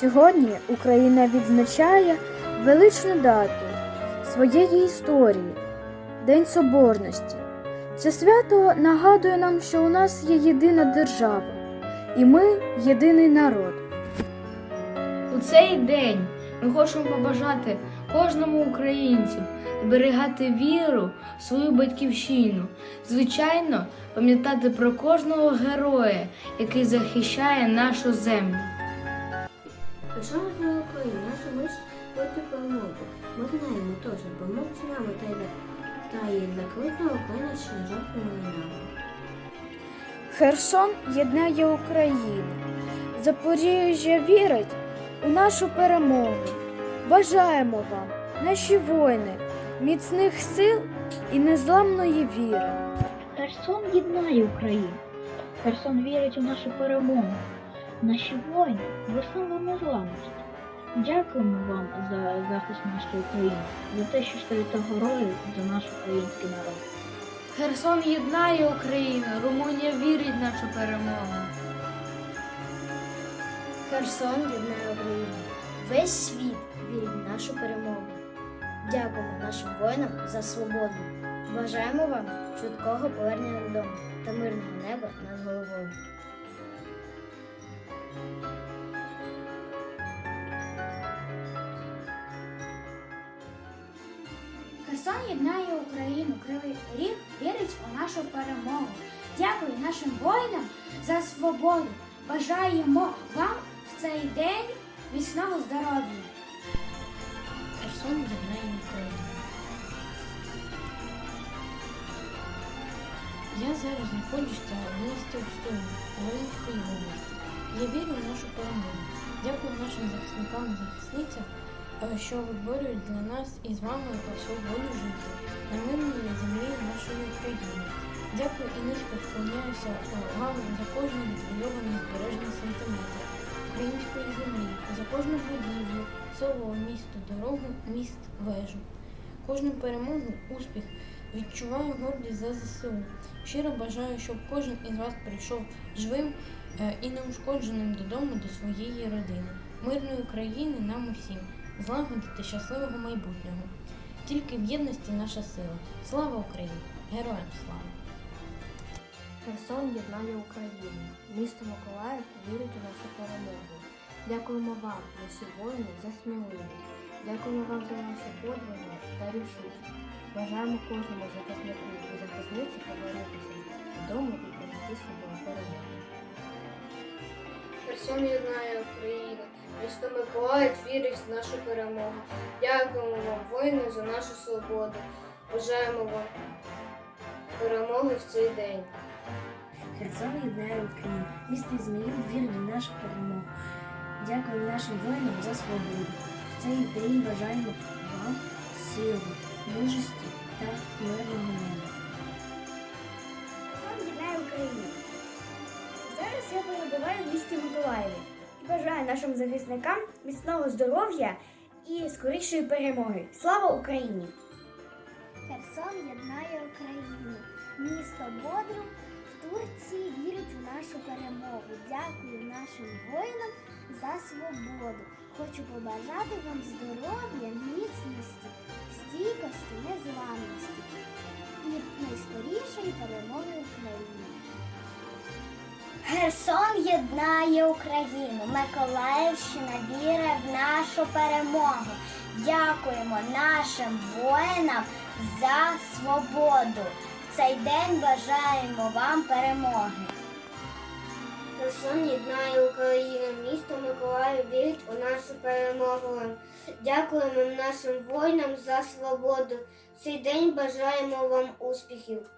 Сьогодні Україна відзначає величну дату своєї історії День Соборності. Це свято нагадує нам, що у нас є єдина держава, і ми єдиний народ. У цей день ми хочемо побажати кожному українцю зберігати віру в свою батьківщину, звичайно, пам'ятати про кожного героя, який захищає нашу землю. Для України, наша мисль проти перемоги. Ми знаємо теж, помовці нами та й Україна ще жовтими нами. Херсон єднає Україну. Запоріжжя вірить у нашу перемогу. Бажаємо вам, наші воїни, міцних сил і незламної віри. Херсон єднає Україну. Херсон вірить у нашу перемогу. Наші воїни вислали незламність. Дякуємо вам за захист нашої країни, за те, що стоїте горою за наш український народ. Херсон єднає Україну, Румунія вірить в нашу перемогу. Херсон єднає Україну. Весь світ вірить в нашу перемогу. Дякуємо нашим воїнам за свободу. Бажаємо вам швидкого повернення додому та мирного неба над головою. Херсон єднає Україну. Кривий ріг вірить у нашу перемогу. Дякую нашим воїнам за свободу. Бажаємо вам в цей день міцного здоров'я. Я зараз знаходжуся в місті Устюг, Волинської області. Я вірю в нашу перемогу. Дякую нашим захисникам і захисницям, що виборюють для нас і з вами свободу жити на мирній землі нашої України. Дякую і низько вклоняюся е, вам за кожен відвойований збережний сантиметр української землі, за кожну будівлю, село, місто, дорогу, міст, вежу. Кожну перемогу, успіх. Відчуваю гордість за ЗСУ. Щиро бажаю, щоб кожен із вас прийшов живим е, і неушкодженим додому до своєї родини. Мирної країни нам усім, злагоди та щасливого майбутнього. Тільки в єдності наша сила. Слава Україні! Героям слава! Херсон єднає Україну. Місто Миколаїв вірить у нашу перемогу. Дякуємо вам, наші воїни, за сміливість. Дякуємо вам за ваші подвиги та рішучість. Бажаємо кожному захиснику і захисниці повернутися додому і принести собою перемогу. Херсон єднає Україну. Місто Миколаїв вірить в нашу перемогу. Дякуємо вам, воїни, за нашу свободу. Бажаємо вам перемоги в цей день. Херсон єднає Україну. Місто Ізмаїл вірить в нашу перемогу. Дякуємо нашим воїнам за свободу. В цей день бажаємо вам сили, мужості та мирного неба. Херсон єднає Україну. Зараз в місті Миколаєві і бажаю нашим захисникам міцного здоров'я і скорішої перемоги. Слава Україні! Херсон єднає Україну. Місто Бодрум в Турції вірить в нашу перемогу. Дякую нашим воїнам за свободу. Хочу побажати вам здоров'я, міцності, стійкості, незламності єднає Україну. Миколаївщина вірить в нашу перемогу. Дякуємо нашим воїнам за свободу. В цей день бажаємо вам перемоги. Херсон єднає Україну. Місто Миколаїв вірить у нашу перемогу. Дякуємо нашим воїнам за свободу. В цей день бажаємо вам успіхів.